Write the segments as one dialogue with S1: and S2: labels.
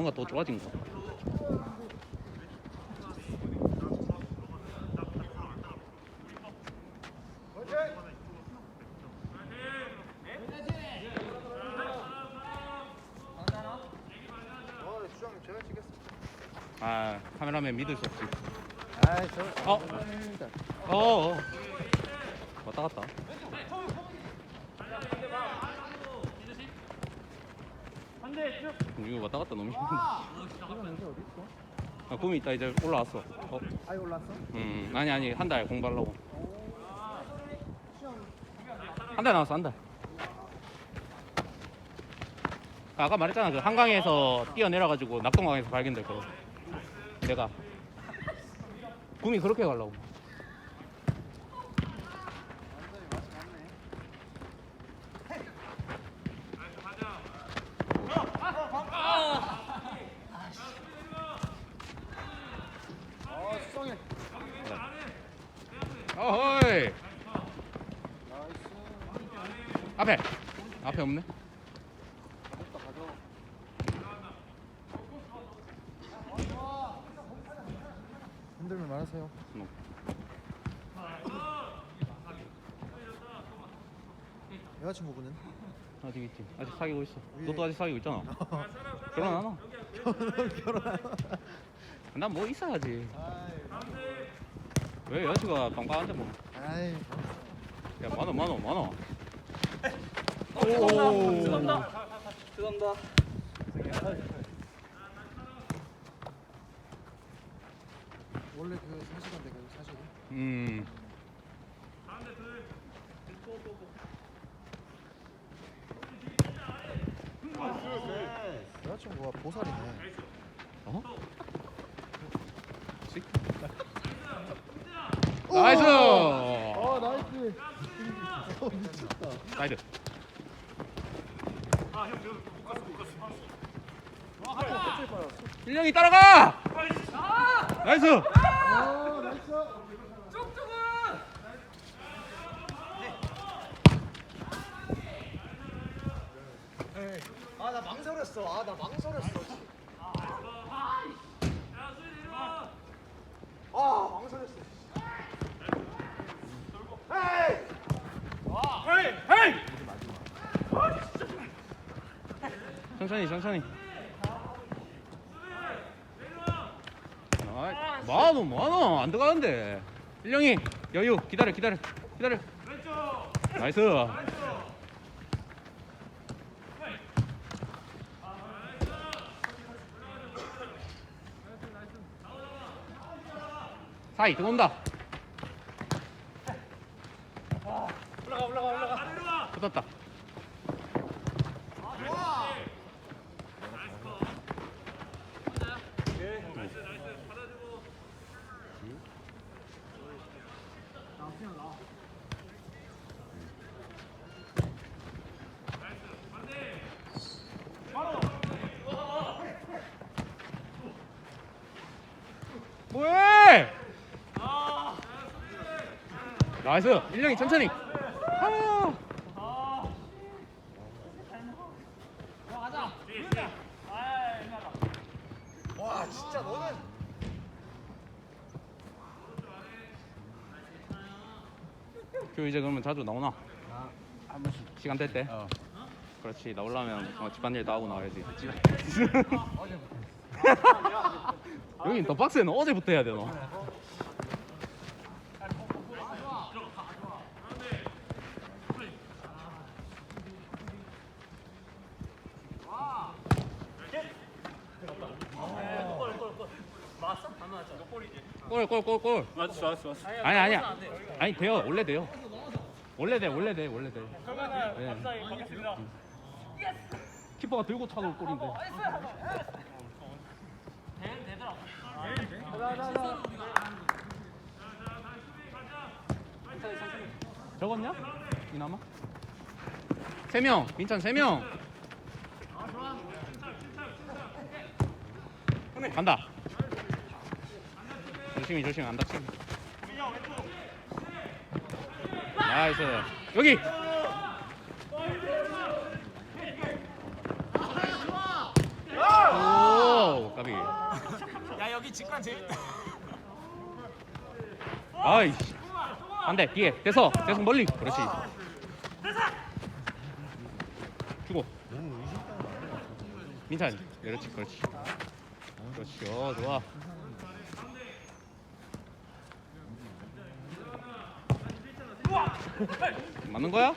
S1: 뭔가 더 좋아진 것 같아. 아 카메라맨 믿을 수 없지.
S2: 아이, 저.
S1: 어? 어. 어. 왔다 갔다. 이거 왔다 갔다 너무 힘든데. 아, 꿈이 있다 이제 올라왔어. 어,
S2: 아이 올랐어?
S1: 음, 아니 아니 한 달 공부하려고. 한달 남았어 한 달. 아까 말했잖아 그 한강에서 뛰어내려가지고 낙동강에서 발견될 거. 내가 꿈이 그렇게 가려고.
S2: 완전히 맛이 맞네. 아, 수성이.
S1: 어허이
S2: 나이스.
S1: 앞에 앞에 없네.
S2: 흔들면 말하세요.
S1: 뭐.
S2: 여자친구분은?
S1: 아직 있지. 아직 사귀고 있어. 너도 아직 사귀고 있잖아. 결혼 안 하나?
S2: 결혼, 결혼.
S1: 난 뭐 있어야지. 왜 여자친구가 빵빵한데 뭐.
S2: 아이,
S1: 야 만원 만원 만원.
S3: 죄송합니다. 죄송합니다.
S2: 원래 그 사실인데 그 사실.
S1: 음.
S2: 여자친구가 보살이네.
S1: 어? 씩? 나이스.
S2: 어, 나이스. 어, 미쳤다.
S1: 사이드. 일령이 따라가. 나이스.
S2: 어, 나이스. 아, 나 망설였어. 아, 나 망설였어. 아, 망설였어.
S1: 천천히 천천히. 아이, 뭐하노 뭐하노 안 들어가는데. 일령이 여유 기다려 기다려 기다려. 나이스. 사이 들어온다. 올라가 올라가 올라가. 붙었다. 뭐해? 나이스 일령이 천천히. 아.
S2: 와, 진짜 너는
S1: 교 이제 그러면 자주 나오나? 한 번씩 시간 될 때. 그렇지 나오려면 어, 집안일 다 하고 나와야지. 여긴 더 빡세는 어제부터 해야 되노. 골 골 골 골
S3: 맞았어, 맞았어, 맞았어.
S1: 아니 아니야 아니 돼요 원래 돼요 원래 돼 원래 돼 원래 돼
S3: 그러면은
S1: 네.
S3: 감사히 받겠습니다.
S1: 키퍼가 들고 차도 골인데 적었냐? 이나마? 세 명 민찬 세 명 간다 조심히 조심히 안 다치게 나이스 여기 오
S3: 여기 직관 재밌다.
S1: 아이씨. 안돼 뒤에 됐어 됐어 멀리 그렇지. 주고. 민찬 그렇지 그렇지. 그렇지 어 좋아. 맞는 거야?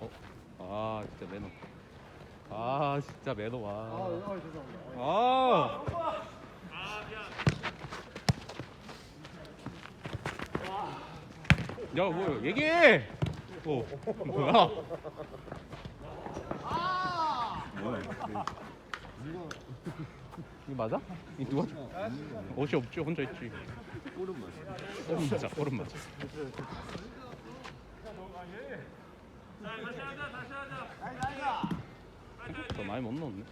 S1: 어? 아 진짜 매너. 아 진짜 매너 와.
S2: 아, 아 죄송합니다.
S1: 아. 야, 뭐 얘기해. 어, 뭐야? 이거 맞아? 이 누가? 옷이 없지, 혼자 있지. 오른 맞아. 오른 맞아, 오른 맞아. 더 많이 못 넣었네.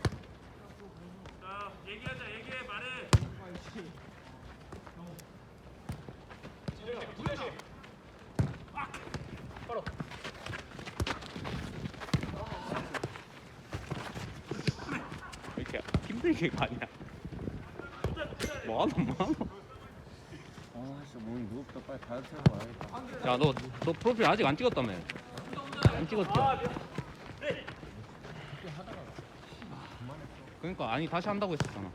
S1: 왜 힘들게 가냐? 뭐하노 뭐하노?
S4: 아 진짜 몸이 무겁다 빨리 다이어트 하고 와야겠다
S1: 야, 너, 너 프로필 아직 안 찍었다며? 안 찍었지? 그러니까 아니 다시 한다고 했었잖아.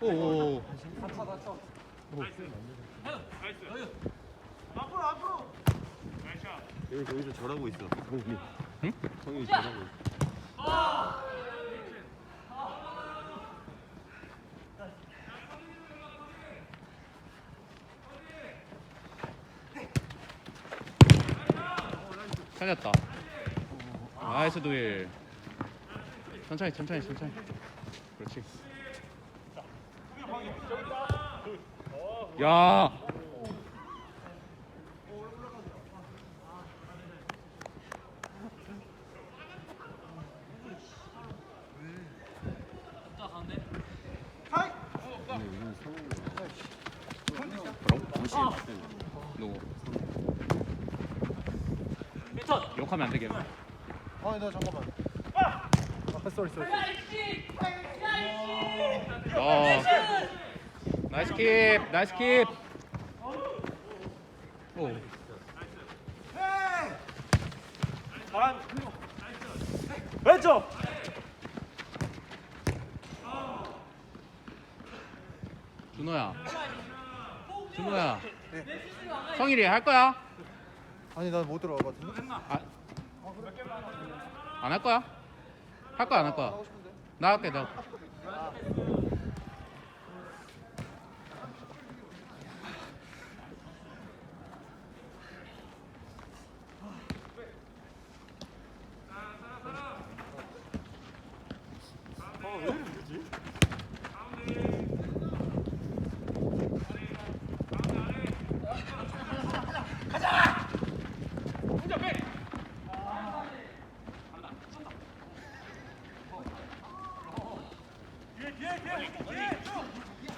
S1: 오오오.
S4: 여기 거기서 절하고 있어 성이
S1: 응?
S4: 성이 절하고 있어
S1: 찾았다. 나이스 두일. 천천히 천천히 천천히. 그렇지. 야.
S4: 근데 우리는 성이
S1: 뭐라고?
S4: 무시해
S1: 누구? 욕 하면 안 되겠네.
S2: 아, 나 잠깐만. 아, 쏘리 쏘리.
S1: 어. 나이스 킵, 나이스 킵. 오.
S3: 왼쪽.
S1: 준호야. 준호야. 성일이 할 거야?
S2: 아니, 나 못 들어갈 것 같은데.
S1: 아, 안 할 거야? 할 거야 안 할 거야?
S2: 하고 싶은데.
S1: 나 할게 나.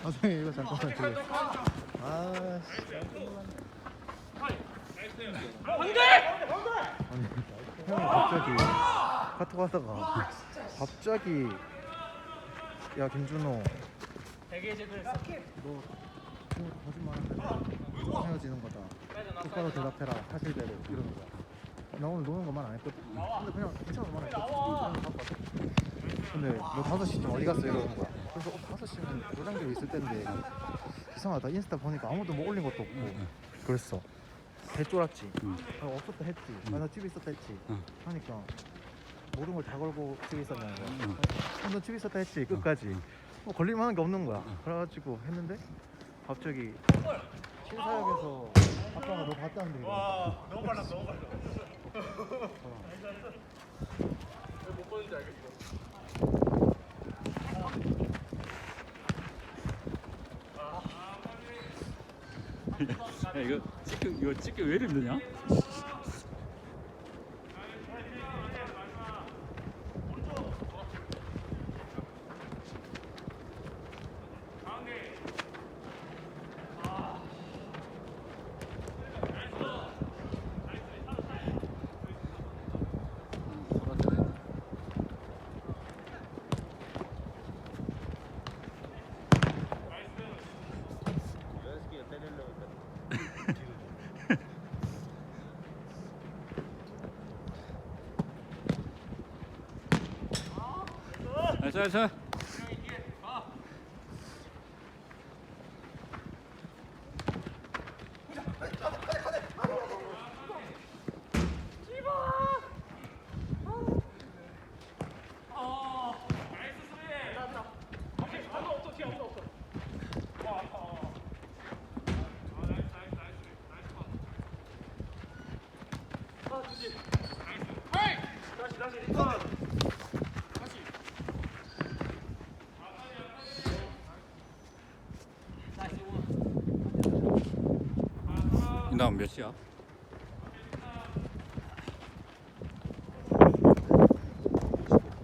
S2: 아, 선생님 이거 잠깐만 저기. 아, 씨. 아니, 형이 갑자기. 카톡 하다가 갑자기. 야 김준호. 너 친구 거짓말한다 헤어지는 거다. 똑바로 대답해라. 사실대로 이러는 거야. 나 오늘 노는 것만 안 했거든. 근데 그냥 괜찮아 말 했거든. 근데 너 5시쯤 어디 갔어? 이러는 거야 그래서 어 5시면 노장교 있을 텐데. 이상하다. 인스타 보니까 아무도 뭐 올린 것도 없고. 그랬어. 개쫄았지. 아, 없었다 했지. 아, 나 집에 있었다 했지. 하니까 모든 걸 다 걸고 집에 있었냐는 거야 아, 너 집에 있었다 했지. 끝까지. 뭐 걸릴만 한 게 없는 거야. 그래가지고 했는데 갑자기 신사역에서 아빠가 너 봤다는데 와 너무 빨라 너무 빨라.
S3: 야 이거 찍기 이거 찍기 왜 이리 힘드냐?
S1: 나이스 이다 음 몇 시야?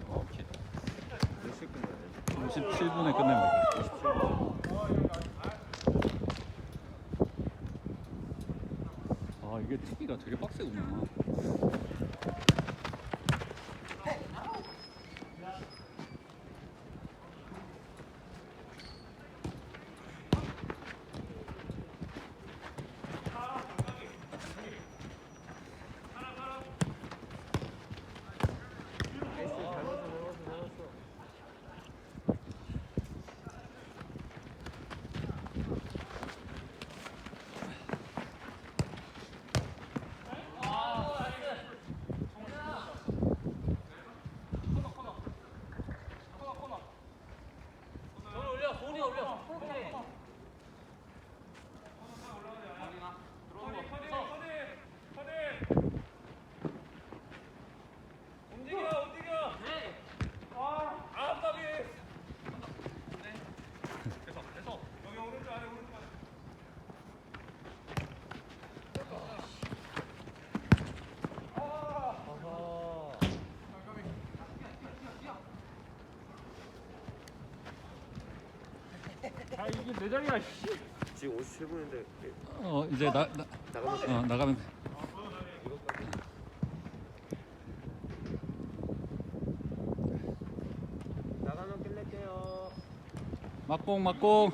S1: 오케이. 57분에 끝냅니다. 아 이게踢기가 되게 빡세구나.
S3: 이게 내 자리야 씨
S4: 지금 57분인데
S1: 어 이제 나, 나
S4: 나가면 돼.
S1: 어, 나가면 돼.
S4: 나가면 끝낼게요.
S1: 막공 막공